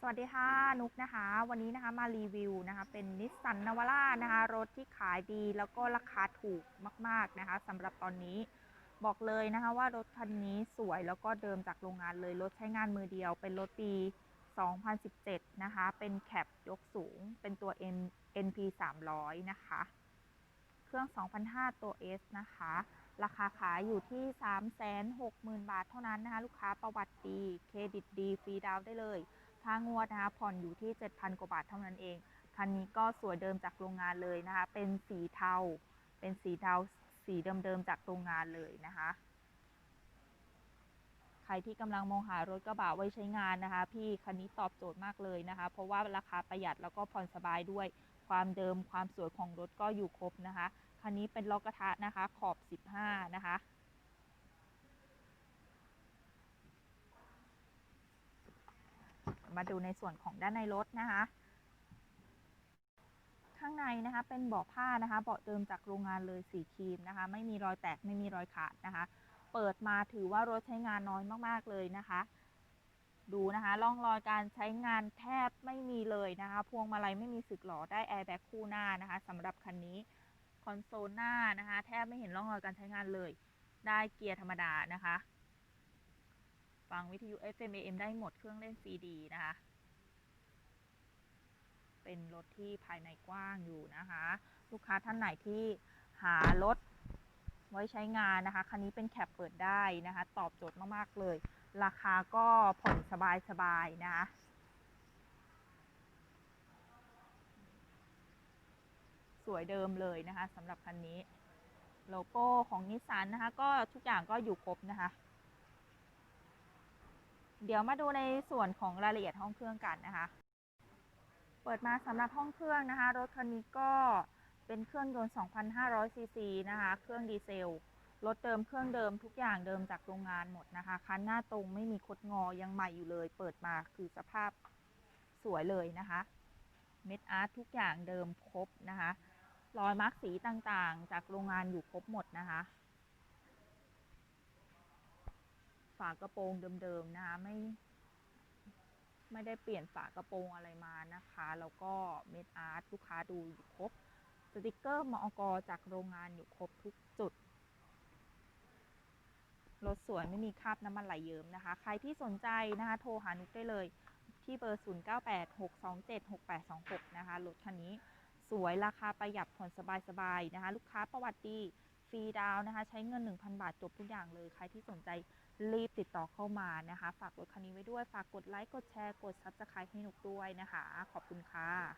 สวัสดีค่ะนุกนะคะ วันนี้นะคะมารีวิวนะคะ เป็นนิสสันนาวาร่านะคะรถที่ขายดีแล้วก็ราคาถูกมาก ๆนะคะสำหรับตอนนี้บอกเลยนะคะว่ารถคันนี้สวยแล้วก็เดิมจากโรงงานเลยรถใช้งานมือเดียว เป็นรถปี 2017 นะคะ เป็นแคปยกสูง เป็นตัว N NP 300 นะคะ เครื่อง 2005 ตัว S นะคะ ราคาขายอยู่ที่ 360,000 บาทเท่านั้นนะคะ ลูกค้าประวัติดี เครดิตดี ฟรีดาวน์ได้เลย ค่างวดนะคะผ่อนอยู่ที่ 7,000 กว่าบาทเท่านั้นเอง คันนี้ก็สวยเดิมจากโรงงานเลยนะคะ เป็นสีเทา เป็นสีเทา สีเดิมๆจากโรงงานเลยนะคะ ใครที่กำลังมองหารถกระบะไว้ใช้งานนะคะ พี่คันนี้ตอบโจทย์มากเลยนะคะ เพราะว่าราคาประหยัดแล้วก็ผ่อนสบายด้วย ความเดิมความสวยของรถก็อยู่ครบนะคะ คันนี้เป็นล้อกระทะนะคะ ขอบ 15 นะคะ มาดูในส่วนของด้านในรถนะคะ ข้างในนะคะเป็นเบาะผ้านะคะ เบาะเดิมจากโรงงานเลยสีครีมนะคะ ไม่มีรอยแตกไม่มีรอยขาดนะคะ เปิดมาถือว่ารถใช้งานน้อยมากๆเลยนะคะ ดูนะคะร่องรอยการใช้งานแทบไม่มีเลยนะคะ พวงมาลัยไม่มีสึกหรอได้แอร์แบ็กคู่หน้านะคะสำหรับคันนี้คอนโซลหน้านะคะ แทบไม่เห็นร่องรอยการใช้งานเลย ได้เกียร์ธรรมดานะคะ ฟังวิทยุ FM AM ได้หมดเครื่องเล่นซีดีนะคะ เป็นรถที่ภายในกว้างอยู่นะคะ ลูกค้าท่านไหนที่หารถไว้ใช้งานนะคะ คันนี้เป็นแคปเปิดได้นะคะ ตอบโจทย์มากๆเลย ราคาก็ผ่อนสบายๆนะคะสวยเดิมเลยนะคะสำหรับคันนี้ โลโก้ของนิสสันนะคะ ก็ทุกอย่างก็อยู่ครบนะคะ เดี๋ยวมาดูในส่วนของรายละเอียดห้องเครื่องกันนะคะ เปิดมาสำหรับห้องเครื่องนะคะ รถคันนี้ก็เป็นเครื่องยนต์ 2,500 ซีซีนะคะ เครื่องดีเซล รถเดิมเครื่องเดิมทุกอย่างเดิมจากโรงงานหมดนะคะ คันหน้าตรงไม่มีคดงอยังใหม่อยู่เลย เปิดมาคือสภาพสวยเลยนะคะ เม็ดอาร์ตทุกอย่างเดิมครบนะคะ รอยมาร์กสีต่างๆ จากโรงงานอยู่ครบหมดนะคะ ฝากระโปรงเดิมๆนะคะไม่ ไม่ได้เปลี่ยนฝากระโปรงอะไรมานะคะ แล้วก็เม็ดอาร์ตลูกค้าดูอยู่ครบสติกเกอร์มอกจากโรงงานอยู่ครบทุกจุดรถสวยไม่มีคราบน้ำมันไหลเยิ้มนะคะ ใครที่สนใจนะคะ โทรหานุกได้เลยที่เบอร์ 0986276826 นะคะ รถคันนี้สวยราคาประหยัดผ่อนสบายๆนะคะ ลูกค้าประวัติดี ฟรีดาวนะคะ ใช้เงิน 1,000 บาทจบทุกอย่างเลย ใครที่สนใจรีบติดต่อเข้ามานะคะ ฝากรถคันนี้ไว้ด้วย ฝากกดไลค์ กดแชร์ กด s u b สไครให้นุกด้วยนะคะ ขอบคุณค่ะ